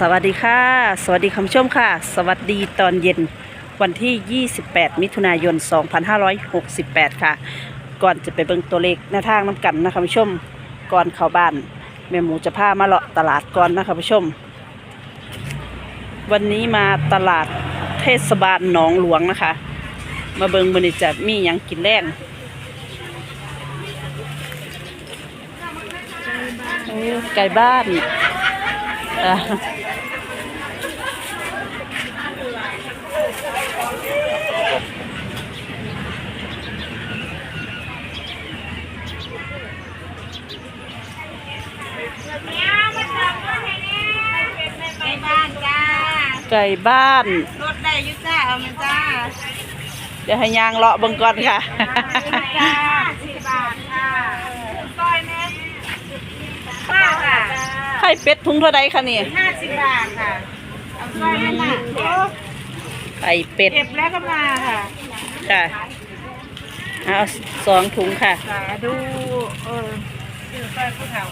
สวัสดีค่ะ สวัสดีคุณผู้ชมค่ะ สวัสดีตอนเย็นวันที่ 28 มิถุนายน 2568 ค่ะ ก่อนจะไปเบิ่งตัวเลขหน้าทางน้ำกันนะคะคุณผู้ชม ก่อนเข้าบ้านแม่หมูจะพามาเลาะตลาดก่อนนะคะคุณผู้ชม วันนี้มาตลาดเทศบาลหนองหลวงนะคะ มาเบิ่งมือนี้จะมีหยังกินแรงไก่บ้านอะ ในบ้านจ้า ไก่บ้านรถได้อยุจ้าเอามาจ้า เดี๋ยวให้ยางเลาะเบิ่งก่อนค่ะจ้าสิบบาทค่ะซอยแม่ป้าค่ะไข่เป็ดถุงเท่าใดคะนี่ห้าสิบบาทค่ะเอาซอยนั่นน่ะโอ้ ไข่เป็ดเก็บแล้วก็มาค่ะค่ะเอาสองถุงค่ะสาดูเออซื้อซอยผู้เฒ่า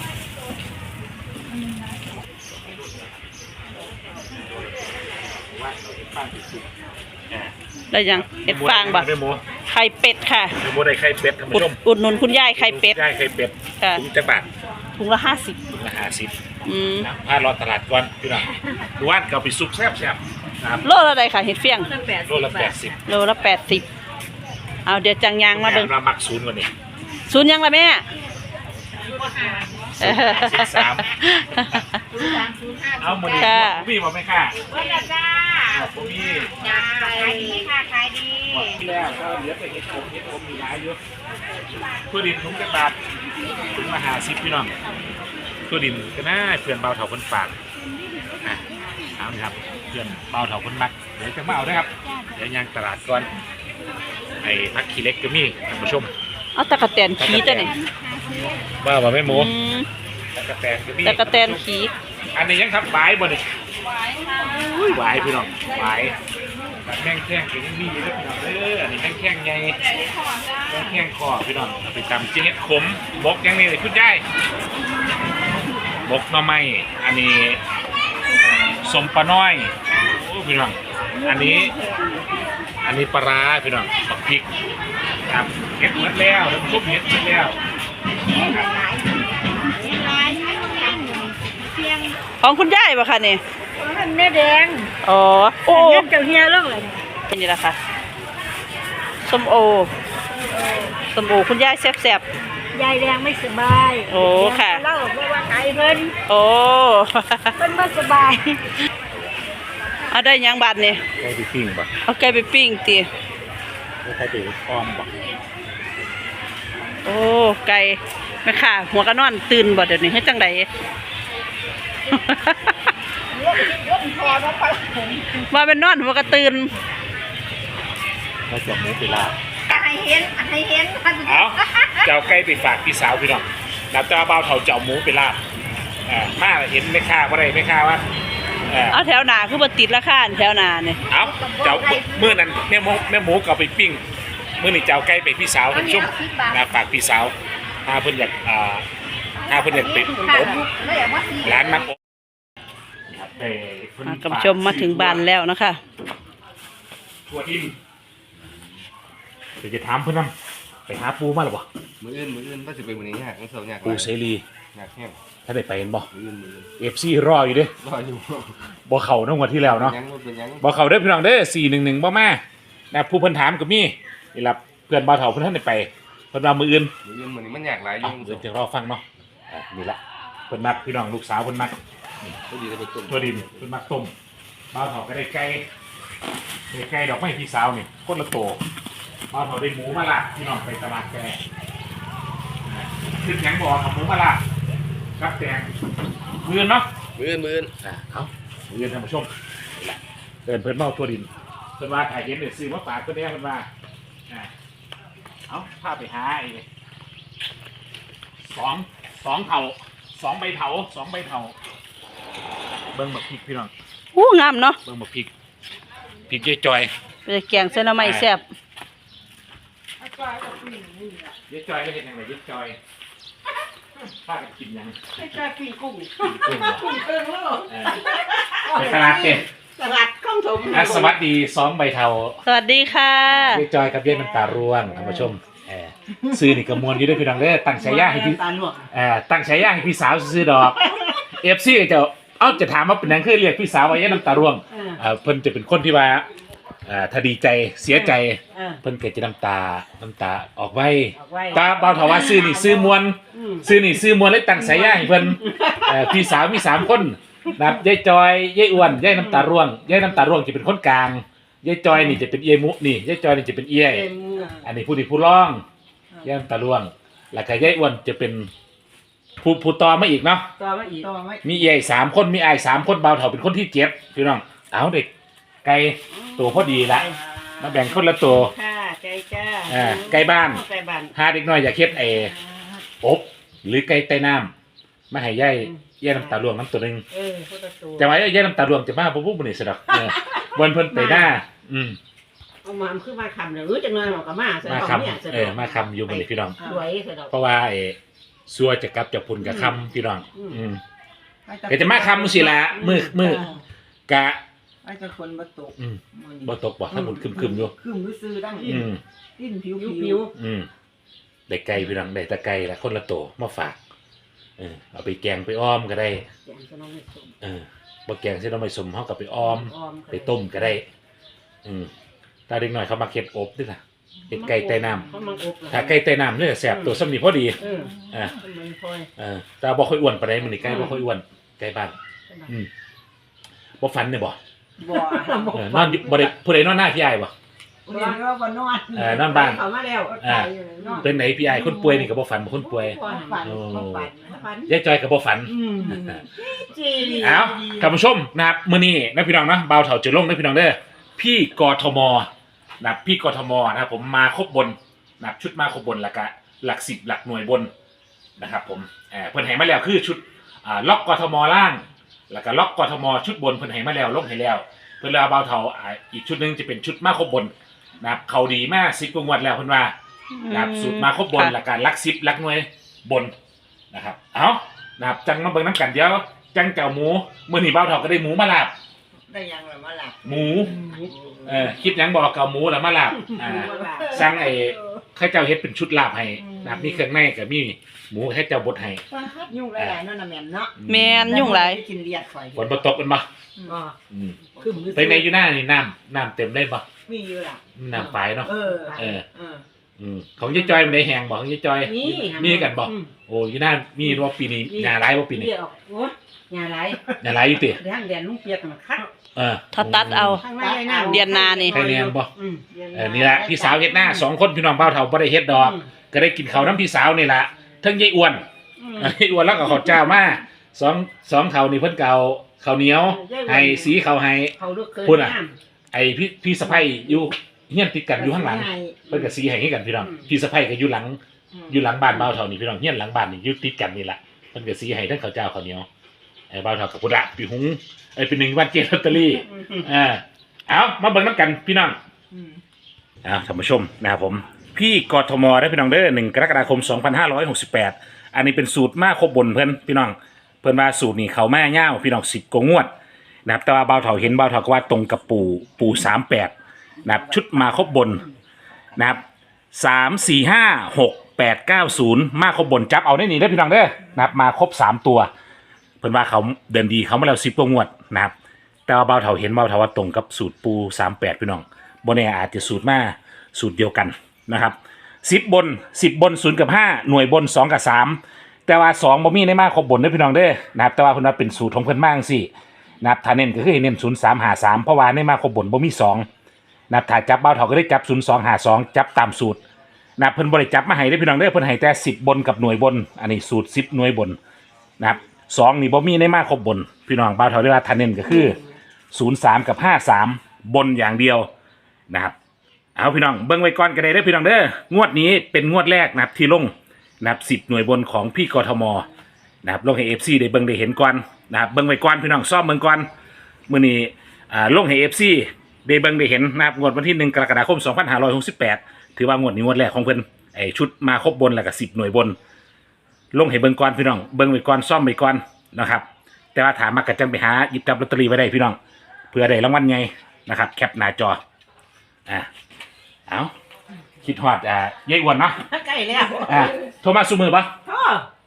ได้ยังเห็ดฟางบ่ไม่หมูไข่เป็ดค่ะไม่หมูได้ไข่เป็ดท่านอุผู้ดชมอุดหนุนคุณยายไข่เป็ดได้ไข่เป็ดค่ะถุงจักรบาทถุงละห้าสิบถุงละห้าสิบอืมนะพารอตลาดก่อนพี่น้องดูว่านเกาไปซุปแซ่บแซ่บๆ นะครับโลละใดค่ะเห็ดเฟียงโลละแปดสิบโลละแปดสิบเอาเดี๋ยวจังยางมาเบิ่งมามักศูนย์กว่านี้ ศูนย์ยังละแม่สิบสามเอาหมดค่ะพี่บอกไหมค่ะวันละจ้าผมมีจ้าขายดีค่ะขายดีหมดที่แล้วก็เหลือแต่เห็ดผมเห็ดผมมีหลายเยอะทั่วดินถุงจักรบาทถุงละห้าสิบพี่น้องทั่วดินก็น่าเพื่อนเบาเถาคนปากอะ เอาเลยครับเพื่อนเบาเถาคนมักเดี๋ยวจะมาเอาด้วยครับเดี๋ยวยางตลาดก่อนไอ้พักขี้เล็กก็มีท่านผู้ชมเอาตะกะแตนขี้ตัวนี่ว่าว่าไม่หมูอืมตะกะแตนก็มีตะกะแตนขี้อันนี้ยังครับหวายบ่นี่อุ้ยหวายพี่น้องหวายแบบแข้งแข้งก็ยังมีอยู่เด้อพี่น้องเด้ออันนี้แข้งแข้งใหญ่แข้งแข้งคอพี่น้องเอาไปตำเจี๊ยดขมบกอยังนี้เลยคุณยายบกหน่อไม้อันนี้ สมปลาน้อยโอ้พี่น้อง อันนี้ อันนี้ปลาร้าพี่น้องบักพริกครับเห็ดหมดแล้วน้ำซุปเห็ดหมดแล้วครับของคุณยายป่ะคะนี่มันแม่แดงอ๋อโอ้เงินเจ้าเฮียเรื่องอะไรเป็นยังไงคะส้มโอส้มโอคุณยายแซ่บ ยายแดงไม่สบายโอ้ค่ะ เล่าเพราะว่าขายเงินๆโอ้ เพิ่นไม่สบายเอาได้ยังบาทนี่ได้ไปปิ้งบ่เอาไก่ไปปิ้งตีได้ใครไปอ้อมบ่โอ้ไก่แม่ค่ะหัวกระนอนตื่นบ่เดี๋ยวนี้ให้จังใดว่าเป็นนอนหัวกระตื่นแล้วจะหมูไปลาบ ให้เห็นให้เห็นเอาเจ้าไก่ไปฝากพี่สาวพี่น้องนับเจ้าเบาเถาเจ้าหมูไปลาบอ่ามาเห็นไม่ค่าว่าไรไม่ค่าว่าเออเอาแถวหนาคือบ่ติดราคาอันแถวหนาเนี่ยเอาเจ้าเมื่อนั้นแม่หมูแม่หมูก็เอาไปปิ้งเมื่อนี่เจ้าไก่ไปพี่สาวท่านผู้ชมนะฝากพี่สาวถ้าเพิ่นอยากอ่าถ้าเพิ่นอยากติดผมร้านมักอบครับไปเพิ่นอะคุณผู้ชมมาถึงบ้านแล้วนะคะทัวทิม เดี๋ยวจะถามเพิ่นนํไปหาปูมาหรือเปล่ามืออื่นมืออื่นว่าจะเป็นวันนี้ยากมันเสาร์ยากหปูลายเสรียากแห้งถ้าได้ไปเห็นบ่มืออื่นมืออื่นเอฟซีรออยู่เด้รออยู่บ่เข้าเนงวดที่แล้วเนาะยังบ่เป็นยังบ่เข้าเด้อพี่น้องเด้อ411บ่มานะผู้เพิ่นถามก็มีนี่ล่ะเพื่อนบ่าวเฒ่าเพิ่นทันได้ไปเพิ่นว่ามื้ออื่นมืออื่นมือนี้มันยากหลายออะยู่เดี๋ยวจะรอฟังเนาะอะนี่ละเพิ่นมักพี่น้องลูกสาวเพิ่นมักก็ดีเลยไปตุ่มตัวดินเพิ่นมักต้มบ่าวเฒ่าก็ได้ไก่ได้ไก่ดอกไม้พี่สาวนี่คนละโต บ่าวเฒ่าได้หมูมาละพี่น้องไปตลาดแกนะคือแข็งบ่ทำหมูมาละกับแตงมื้ออื่นเนาะมืออื่นมืออื่นอะเอาเรียนท่านผู้ชมเดินเพิ่นเมาตัวดินเพิ่นว่าถ่ายเห็นเลยซื้อมาฝากเพิ่นแน่เพิ่นว่าอะเอาพาไปหาไอ้สองสองเถาสองใบเถาสองใบเถาเบิ่งบักพริกพี่น้องอู้งามเนาะเบิ่งบักพริกพริกเย้จอยไปแกงเส้นหน่อไม้แซ่บ เย้จอยก็เห็นยังไงเย้จอยพากันกินหยังไม่กล้ากินกุ้งกินกุ้งเหรอกุ้งเอิงแล้วเออไปตลาดเต็มตลาดข้องถมอะสวัสดีสองใบเทาสวัสดีค่ะเยจอยกับเย็นน้ำตาร่วงท่านผู้ชมเออซื้อนี่กระมวลอยู่ด้วยพี่น้องเด้อตั้งฉายาให้พี่ตาหลวงเอ่อตั้งฉายาให้พี่สาวซื้อดอกเอฟซีจะเอ้าจะถามว่าเป็นหยังคือเรียกพี่สาวว่าเย็นน้ำตาร่วง เออ เอ่อเพิ่นจะเป็นคนที่ว่าเอ่อถ้าดีใจเสียใจเออ เพิ่นเกิดจะน้ำตาน้ำตาออกไว้ออกไว้ ตาเบาเถาว่าซื้อนี่ซื้อมวน อืม ซื้อนี่ซื้อมวลเลยตั้งฉายาให้เพิ่นเอ่อพี่สาวมีสามคนนะครับยายจอยยายอ้วนยายน้ำตาร่วงยายน้ำตาร่วงจะเป็นคนกลางยายจอยนี่จะเป็นเอียมุนี่ยายจอยนี่จะเป็นเอียเต็มอันนี้ผู้ดีผู้ร้องยายน้ำตาร่วง แล้วก็ยายอ้วนจะเป็นผู้ผู้ต่อมาอีกเนาะต่อมาอีกต่อมามีเอียอีกสามคนมีไอายสามคนเบาเถาเป็นคนที่เจ็ดพี่น้องเอาเด็ก ไก่ตัวพอดีละมาแบ่งคนละตัว ค่ะใจจ้าอ่าไก่บ้าน ไก่บ้านหาเด็กน้อยอยากเฮ็ดไอ้อบหรือไก่ใต้น้ำมาให้ยายยายน้ำตาลวงน้ำตัวหนึงเออพุทธตูจะว่ายายน้ำตาลวงจะมาปุ๊บปุ๊บนี่สิดอกเออวันเพิ่นไปหน้า อืมเอามาคือมาคำเลยรู้จังเลยบอกกับมาใส่มาของคเนี่ยำเออมาคำอยู่บนนี้พี่น้องสวยเสร็จแล้วเพราะว่าไอ้ซัวจะกลับจะพุ่นกับคำพี่น้อง อืมอืมก็จะมาคำมือสิละมือมือกะ ไอ้เจ้าคนมาตกอืมบ่ตกบ่ถ้าบุญคึมๆอยู่คืมซื้อๆดังอืมดิ้นผิวผิวผิผิววอืมได้ไก่พี่น้องได้แตะไก่ละคนละโตวมาฝากเออเอาไปแกงไปอ้อมก็ได้ แกงจะน้องไม่สมเออบ่แกงใส่น้ำไม่สมเฮากับไปอ้อม อ้อมไปต้มก็ได้ อืมตาเด็กหน่อยเขามาเก็ดอบด้วยล่ะ เห็ดไก่ใต้น้เขามังอบำถ้าไก่ใต้น้ำเนี่ยแสบตัวซ้ำนี่พอดี เอออ่ามันพอยเออแต่บ่ค่อยอ้วนปานใดมื้อนี้ไก่บ่ค่อยอ้วนไก่บ้าน อืมบ่ฝันเนี่ยบ่ บ่เออนอนอยู่บ่ได้ผู้ใดนอนหน้าพี่อ้ายบ่ เรียนว่าบ่นอนเออนอนบ้าน เขามาแล้วอ่า นอนเป็นไหนพี่อ้ายคนป่วยนี่ก็บ่ฝันบ่คนป่วย ฝันฝันฝันฟันยายจอยก็บ่ฝัน อืมจีเอ้าท่านผู้ชมนะครับมื้อนี้นะพี่น้องนะบ่าวเฒ่าจะลงนะพี่น้องเด้อพี่กทมนะครับพี่กทมนะครับผมมาครบบนนะครับชุดมาครบบนแล้วก็หลักสิบหลักหน่วยบนนะครับผมเอ่อเพิ่นให้มาแล้วคือชุดอ่าล็อกกทมล่าง แล้วก็ล็อกกทมชุดบนเพิ่นให้มาแล้วลงให้แล้ว เพิ่นเลยเอาบ่าวเฒ่าอ่าอีกชุดหนึงจะเป็นชุดมาครบบนนะครับเขาดีมากสิบกว่างวดแล้วเพิ่นว่านะครับสูตรมาครบบนแล้วก็หลักสิบหลักหน่วยบนนะครับ เอานะครับจังมาเบิ่งน้ำกันเดี๋ยวจังเจ้าหมูมื้อนี้บ่าวเฒ่าก็ได้หมูมาลาบได้ยังเลยมาหลับหมูเออคิดหยังบอกเกาหมูแล้วมาลาบอ่า สั่งไอ้ ข้าเจ้าเฮ็ดเป็นชุดลาบให้นะครับมีเครื่องในกับมี หมูให้เจ้าบดให้ยุ่งหลายๆนั่นน่ะแม่นเนาะแมนยุ่งหลายกินเลียดไฟฝนบ่ตกเป็นบ่อ๋ออืมคืมไปในอยู่หน้านี่น้ำน้ำเต็มได้บ่มีอยู่ล่ะน้ำปลายเนาะเออเออเออ อืมของยายจอยมันได้แห้งบ่ของยายจอยนี่มีกันบ่โอ้อยู่หน้ามีว่าปีนี้หน้าร้ายบ่ปีนี้เรียกออกโอ้ยยาไรหน้าร้ายอยู่ติเดี๋ยวแดนลุงเปียกมันคัดเออถ้าตัดเอา ข้างในหน้าเดือนหน้านี่ ใครเรียนบ่อืมเออนี่แหละพี่สาวเฮ็ดหน้าสองคนพี่น้องเบ้าเฒ่าบ่ได้เฮ็ดดอก ก็ได้กินข้าวน้ำพี่สาวนี่ล่ะ เทั้งยายอ้วนอืมไอ้อ้วนแล้วก็ข้าวเจ้ามาสองสองเท่านี่เพิ่นเก่าข้าวเหนียวให้สีข้าวให้ เขาเลือกเคยพูดอะไอ้พี่พี่สะใภ้อยู่เฮียนติดกันอยู่ข้างหลังเพิ่นก็สีให้ให้กันพี่น้องพี่สะใภ้ก็อยู่หลัง อยู่หลังบ้านเบาเท่านี่พี่น้องเฮียนหลังบ้านนี่อยู่ติดกันนี่ล่ะเพิ่นก็สีให้ทั้งข้าวเจ้าข้าวเหนียวไอ้เบาเท่ากับพุทธะปีหุงไอ้เป็นหนึ่งวันเจลอตเตอรี่อ่าเอามาเบิ่งน้ำกันพี่น้องอ่าท่านผู้ชมนะครับผม พี่กทมได้พี่น้องเด้อหนึ่งกรกฎาคม 2568 อันนี้เป็นสูตรมาครบบนเพิ่อนพี่น้อง เพิ่นว่าสูตรนี้เขาแม่ย่าพี่น้องสิบกงวดนะครับแต่ว่าเบาเถาเห็นเบาเถาก็ว่าตรงกับปู่ปู่สามแปดนะครับชุดมาครบบนนะครับสามสี่ห้าหกแปดเก้าศูนย์มาครบบนจับเอาได้นี่ได้พี่น้องเด้อนะครับมาครบสามตัว เพิ่นว่าเขาเดินดีเขามาแล้วสิบกว่างวดนะครับแต่ว่าเบาเถาเห็นเบาเถาว่าตรงกับสูตรปูสามแปดพี่น้องบนนี้อาจจะสูตรมาสูตรเดียวกัน นะครับสิบบนสิบบนศูนย์กับห้าหน่วยบนสองกับสามแต่ว่าสองบ่มีในมาครบบนเด้อพี่น้องเด้อนะครับแต่ว่าเพิ่นว่าเป็นสูตรของเพิ่นมากสินะครับถ้าเน้นก็คือเน้นศูนย์สามหาสามเพราะว่าในมาครบบนบ่มีสองนะครับถ้าจับเบาเถาก็ได้จับศูนย์สองหาสองจับตามสูตรนะครับเพิ่นบริจับมาให้ได้พี่น้องเด้อเพิ่นให้แต่สิบบนกับหน่วยบน อันนี้สูตรสิบหน่วยบนนะครับสองนี่บ่มีในมาครบบน พี่น้องเบ่าวเท่าเรียกว่าทันเน้นก็คือศูนย์สามกับห้าสามบนอย่างเดียวนะครับ เอาพี่น้องเบิ้งไว้ก่อนก็ได้เด้อพี่น้องเด้องวดนี้เป็นงวดแรกนะครับที่ลงนะครับสิบหน่วยบนของพี่กทมนะครับลงให้เอฟซีได้เบิ้งได้เห็นก่อนนะครับเบิ้งไว้ก่อนพี่น้องซ่อมเบิ้งก่อนมื้อนี้อ่าลงให้เอฟซีได้เบิ้งได้เห็นนะครับงวดวันที่หนึ่งกรกฎาคม2568ถือว่างวดนี้งวดแรกของเพิ่นไอชุดมาครบบนแล้วก็สิบหน่วยบน ลงให้เบิ่งก่อนพี่น้องเบิ่งไว้ก่อนซ่อมไว้ก่อนนะครับ แต่ว่าถามมากระจังไปหาหยิบจับลอตเตอรี่ไว้ได้พี่น้องเพื่อได้รางวัลไงนะครับ แคปหน้าจออ่า เอาคิดฮอดอ่ายายอ้วนเนาะใกล้แล้วอ่าโทรมาซูมือปะท่อ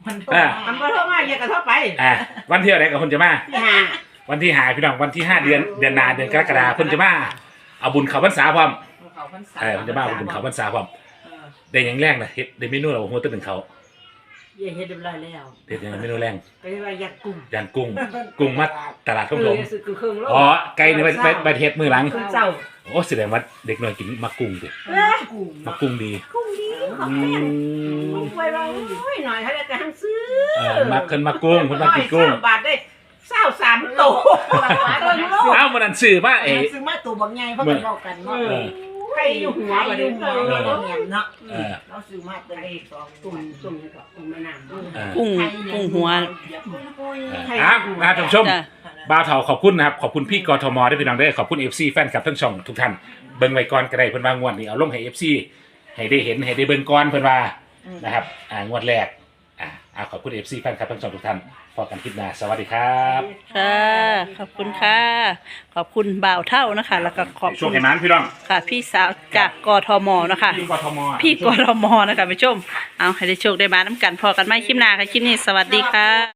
มันโทรอ่ามันบ่โทรมาเยอะกันเท่าไปอ่าวันที่อะไรกับคนจะมา ที่ห้าวันที่หาพี่น้องวันที่ห้าเดือนเดือนหนาเดือนกรกฎาคมเพิ่นจะมาเอาบุญเขาพรรษาพร้อมเขาพรรษาเออเพิ่นจะมาเอาบุญเขาพรรษาพร้อมเออได้หยังแรงนะเฮ็ดได้เมนูเราหัวต้นหนึ่งเขาเย่เฮ็ดเรียบร้อยแล้วเฮ็ดหยังเมนูแรงก็ว่าอยากกุ้งยานกุ้งกุ้งมาตลาดของผมเออซื้อเครื่องโลอ๋อไก่นี่ไปไปไปเฮ็ดมือหลังเครื่องเจ้า โอ้แสดงว่าเด็กน้อยกินมักกุ้งดิเอ้ยกุ้งมักกุ้งดีกุ้งดีเขาอืแพงมกุ้งไว้ว่าโอ้ยหน่อยเขาจะจะหังซื้อเออมักเพิ่นมักกุ้งเพิ่นมักกินกุ้งร้อยเศร้าบาทได้เศร้าสามโตเครื่องโลเอ้ามันนั่นซื้อมาเอ๋ซื้อมาตัวบางไงเพราะมันบอกกันเนาะเออ ใครอยู่หัวบ่ได้หัวเราเงียบเนาะเออ เราซื้อมาตัวเลขสองตุ่มตุ่มก็ตุ่มมะนาวเออ กุ้งกุ้งหัวเอออะนะท่านผู้ชม จ้ะ บ่าวเถาขอบคุณนะครับ ขอบคุณพี่กทมได้พี่น้องได้อขอบคุณ FC แฟนคลับทั้งช่องทุกท่านเบิ่งไว้ก่อนก็ได้เพิ่นว่างวดนี้เอาลงให้ FC ให้ได้เห็นให้ได้เบิ่งก่อนเพิ่นว่านะครับอ่างวดแรกอ่าอ่าขอบคุณ FC แฟนคลับทั้งช่องทุกท่านพอกันคลิปหน้าสวัสดีครับค่ะ ขอบคุณค่ะ ขอบคุณบ่าวเท่านะคะ แล้วก็ขอบช่วคุงณให้มันพี่น้องค่ะ พี่สาวจากกทมนะคะ พี่กทม พี่กทมนะคะไปชม เอาให้ได้โชคได้มาน้ำกันพอกันไหมคลิปหน้าค่ะคลิปนี้สวัสดีค่ะ